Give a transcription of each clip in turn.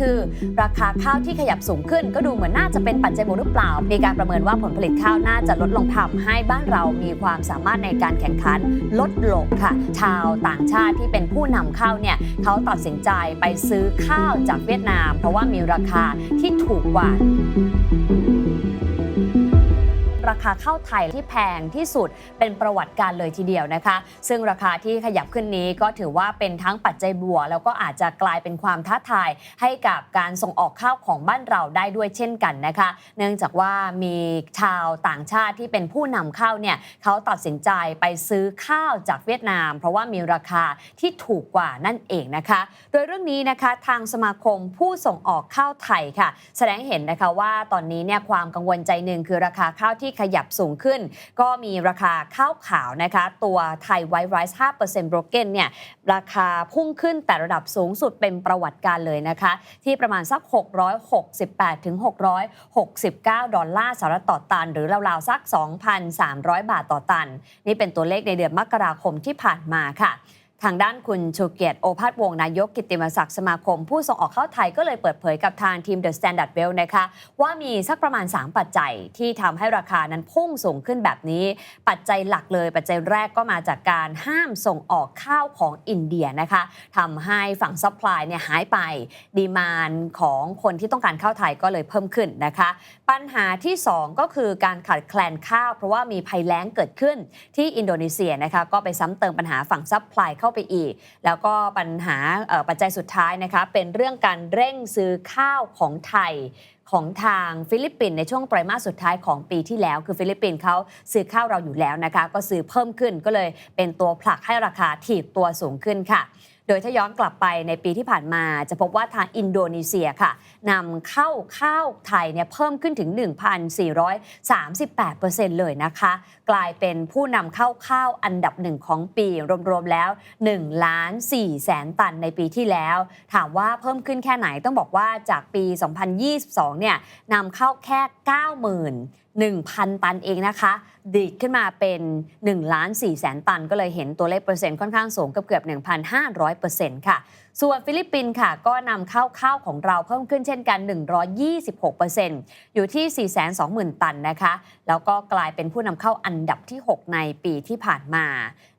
คือ ราคาข้าวที่ขยับสูงขึ้น ก็ดูเหมือนน่าจะเป็นปัจจัยบวกหรือเปล่า มีการประเมินว่าผลผลิตข้าวน่าจะลดลงทำให้บ้านเรามีความสามารถในการแข่งขันลดลงค่ะ ชาวต่างชาติที่เป็นผู้นำเข้าวเนี่ยเขาตัดสินใจไปซื้อข้าวจากเวียดนาม เพราะว่ามีราคาที่ถูกกว่า คาข้าวไทยที่แพงที่สุดเป็นประวัติการเลยทีเดียวนะคะ ซึ่งราคาที่ขยับขึ้นนี้ก็ถือว่าเป็นทั้งปัจจัยบวกแล้วก็อาจจะกลายเป็นความท้าทายให้กับการส่งออกข้าวของบ้านเราได้ด้วยเช่นกันนะคะ เนื่องจากว่ามีชาวต่างชาติที่เป็นผู้นำเข้าวเนี่ยเขาตัดสินใจไปซื้อข้าวจากเวียดนาม เพราะว่ามีราคาที่ถูกกว่านั่นเองนะคะ โดยเรื่องนี้นะคะทางสมาคมผู้ส่งออกข้าวไทยค่ะ แสดงเห็นนะคะว่าตอนนี้เนี่ยความกังวลใจหนึ่งคือราคาข้าวที่ขยับสูงขึ้น ก็มีราคาข้าวขาวนะคะ ตัวไทยไวท์ไรซ์5% broken เนี่ยราคาพุ่งขึ้นแต่ระดับสูงสุดเป็นประวัติการเลยนะคะ ที่ประมาณสัก 668ถึง669 ดอลลาร์สหรัฐต่อตัน หรือราวๆสัก 2,300 บาทต่อตัน นี่เป็นตัวเลขในเดือนมกราคมที่ผ่านมาค่ะ ทางด้านคุณชูเกียรติโอภาสวงนายกกิติมศักดิ์สมาคม ผู้ส่งออกเข้าวไทยก็เลยเปิดเผยกับทางทีม The Standard Well นะคะว่ามีสักประมาณ 3 ปัจจัยที่ทำให้ราคานั้นพุ่งสูงขึ้นแบบนี้ ปัจจัยหลักเลย ปัจจัยแรกก็มาจากการห้ามส่งออกข้าวของอินเดียนะคะทำให้ฝั่งซัพพลายเนี่ยหายไป ดีมานของคนที่ต้องการข้าวไทยก็เลยเพิ่มขึ้นนะคะ ปัญหาที่ 2 ก็คือการขาดแคลนข้าว เพราะว่ามีภัยแล้งเกิดขึ้นที่อินโดนีเซียนะคะก็ไปซ้ำเติมปัญหาฝั่งซัพพลายเข้าไปอีก แล้วก็ปัญหาปัจจัยสุดท้ายนะคะเป็นเรื่องการเร่งซื้อข้าวของไทยของทางฟิลิปปินส์ในช่วงไตรมาสสุดท้ายของปีที่แล้ว คือฟิลิปปินส์เขาซื้อข้าวเราอยู่แล้วนะคะ ก็ซื้อเพิ่มขึ้นก็เลยเป็นตัวผลักให้ราคาถีบตัวสูงขึ้นค่ะ ดยถ้าย้อนกลับไปในปีที่ผ่านมาจะพบว่าทางอินโดนีเซียค่ะนำเข้าข้าวไทยเนี่ยเพิ่มขึ้นถึง 1,438%เลยนะคะ กลายเป็นผู้นำเข้าข้าวอันดับหนึ่งของปีรวมๆแล้ว1ล้าน4แสนตันในปีที่แล้ว ถามว่าเพิ่มขึ้นแค่ไหนต้องบอกว่าจากปี 2022 เนี่ยนำเข้าแค่ 90,000 1,000 ตันเองนะคะดีดขึ้นมาเป็น1ล้าน4แสนตัน ก็เลยเห็นตัวเลขเปอร์เซ็นต์ค่อนข้างสูงเกือบเกือบ1,500เปอร์เซ็นต์ค่ะส่วนฟิลิปปินส์ค่ะ ก็นำเข้าข้าวของเราเพิ่มขึ้นเช่นกัน 126เปอร์เซ็นต์อยู่ที่ 420,000 ตันนะคะ แล้วก็กลายเป็นผู้นำเข้าอันดับที่ 6 ในปีที่ผ่านมา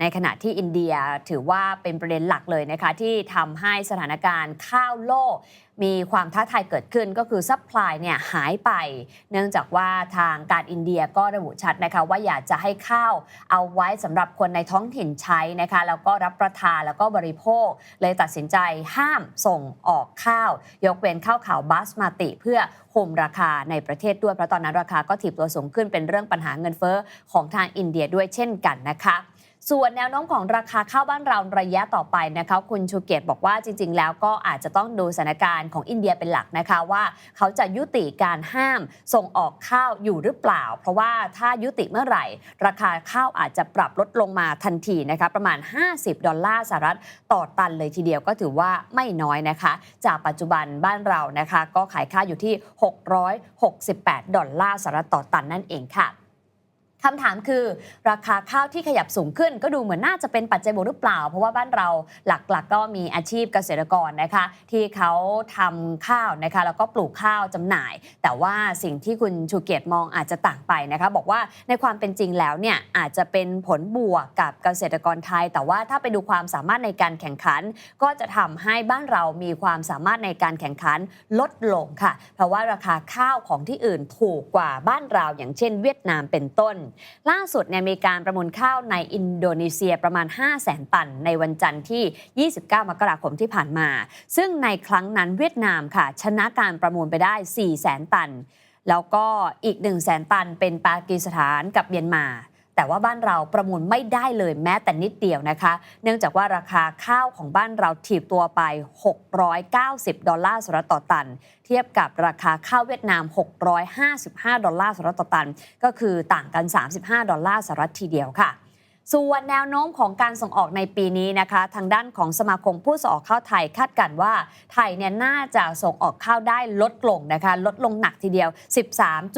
ในขณะที่อินเดียถือว่าเป็นประเด็นหลักเลยนะคะ ที่ทำให้สถานการณ์ข้าวโลกมีความท้าทายเกิดขึ้นก็คือซัพพลายเนี่ยหายไป เนื่องจากว่าทางการอินเดียก็ระบุชัดนะคะว่าอยากจะให้ข้าวเอาไว้สำหรับคนในท้องถิ่นใช้นะคะแล้วก็รับประทานแล้วก็บริโภคเลยตัดสินใจห้ามส่งออกข้าว ยกเว้นข้าวขาวบาสมาติ เพื่อคุมราคาในประเทศด้วยเพราะตอนนั้นราคาก็ถีบตัวสูงขึ้นเป็นเรื่องปัญหาเงินเฟ้อของทางอินเดียด้วยเช่นกันนะคะ ส่วนแนวโน้มของราคาข้าวบ้านเราระยะต่อไปนะคะคุณชูเกียรติบอกว่าจริง ๆ แล้วก็อาจจะต้องดูสถานการณ์ของอินเดียเป็นหลักนะคะว่า เขาจะยุติการห้ามส่งออกข้าวอยู่หรือเปล่า เพราะว่าถ้ายุติเมื่อไหร่ ราคาข้าวอาจจะปรับลดลงมาทันทีนะคะประมาณ 50 ดอลลาร์สหรัฐต่อตันเลยทีเดียวก็ถือว่าไม่น้อยนะคะ จากปัจจุบันบ้านเรานะคะ ก็ขายข้าวอยู่ที่ 668 ดอลลาร์สหรัฐต่อตันนั่นเองค่ะ คำถามคือ ราคาข้าวที่ขยับสูงขึ้น ก็ดูเหมือนน่าจะเป็นปัจจัยบวกหรือเปล่า เพราะว่าบ้านเราหลักๆก็มีอาชีพเกษตรกรนะคะ ที่เขาทำข้าวนะคะแล้วก็ปลูกข้าวจำหน่าย แต่ว่าสิ่งที่คุณชูเกียรติมองอาจจะต่างไปนะคะบอกว่าในความเป็นจริงแล้วเนี่ยอาจจะเป็นผลบวกกับเกษตรกรไทย แต่ว่าถ้าไปดูความสามารถในการแข่งขัน ก็จะทำให้บ้านเรามีความสามารถในการแข่งขันลดลงค่ะ เพราะว่าราคาข้าวของที่อื่นถูกกว่าบ้านเราอย่างเช่น เวียดนามเป็นต้นล่าสุดเนี่ยมีการประมูลข้าวในอินโดนีเซียประมาณ 5 0 0แสนตัน ในวันจันทร์ที่ 29 มกราคมที่ผ่านมา ซึ่งในครั้งนั้นเวียดนามค่ะ ชนะการประมูลไปได้ 4 0 0แสนตัน แล้วก็อีก 1 0 0 0 0แสนตันเป็นปากีสถานกับเมียนมา แต่ว่าบ้านเราประมูลไม่ได้เลยแม้แต่นิดเดียวนะคะ เนื่องจากว่าราคาข้าวของบ้านเราถีบตัวไป 690 ดอลลาร์สหรัฐต่อตัน เทียบกับราคาข้าวเวียดนาม 655 ดอลลาร์สหรัฐต่อตัน ก็คือต่างกัน 35 ดอลลาร์สหรัฐทีเดียวค่ะ ส่วนแนวโน้มของการส่งออกในปีนี้นะคะ ทางด้านของสมาคมผู้ส่งออกข้าวไทยคาดการณ์ว่าไทยเนี่ยน่าจะส่งออกข้าวได้ลดลงนะคะ ลดลงหนักทีเดียว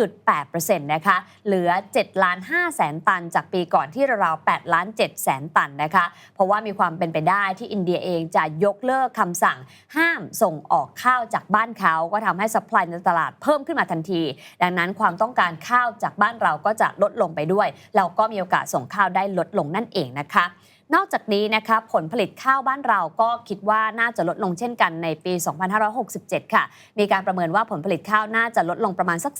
13.8%นะคะ เหลือ7ล้าน5แสนตัน จากปีก่อนที่ราวๆ8ล้าน7แสนตันนะคะ เพราะว่ามีความเป็นไปได้ที่อินเดียเองจะยกเลิกคำสั่งห้ามส่งออกข้าวจากบ้านเขา ก็ทำให้สป라이ในตลาดเพิ่มขึ้นมาทันที ดังนั้นความต้องการข้าวจากบ้านเราก็จะลดลงไปด้วย เราก็มีโอกาสส่งข้าวได้ลดลงนั่นเองนะคะ นอกจากนี้นะคะผลผลิตข้าวบ้านเราก็คิดว่าน่าจะลดลงเช่นกันในปี 2567 ค่ะ มีการประเมินว่าผลผลิตข้าวน่าจะลดลงประมาณสัก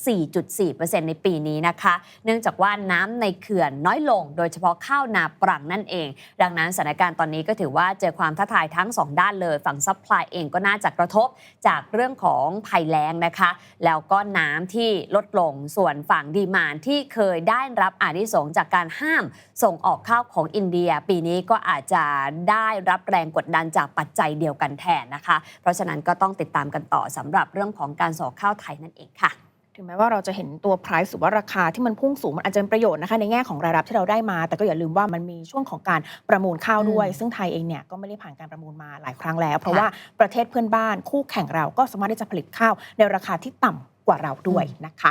4.4%ในปีนี้นะคะ เนื่องจากว่าน้ำในเขื่อนน้อยลง โดยเฉพาะข้าวนาปรังนั่นเอง ดังนั้นสถานการณ์ตอนนี้ก็ถือว่าเจอความท้าทายทั้ง 2 ด้านเลย ฝั่งซัพพลายเองก็น่าจะกระทบจากเรื่องของภัยแล้งนะคะ แล้วก็น้ำที่ลดลงส่วนฝั่งดีมานที่เคยได้รับอานิสงส์จากการห้ามส่งออกข้าวของอินเดียปีนี้ก็อาจจะได้รับแรงกดดันจากปัจจัยเดียวกันแทนนะคะ เพราะฉะนั้นก็ต้องติดตามกันต่อสำหรับเรื่องของการส่งออกข้าวไทยนั่นเองค่ะถึงแม้ว่าเราจะเห็นตัว price หรือว่าราคาที่มันพุ่งสูง มันอาจจะเป็นประโยชน์นะคะในแง่ของรายรับที่เราได้มา แต่ก็อย่าลืมว่ามันมีช่วงของการประมูลข้าวด้วยอืมซึ่งไทยเองเนี่ยก็ไม่ได้ผ่านการประมูลมาหลายครั้งแล้ว เพราะว่าประเทศเพื่อนบ้านคู่แข่งเราก็สามารถที่จะผลิตข้าวในราคาที่ต่ำกว่าเราด้วยนะคะ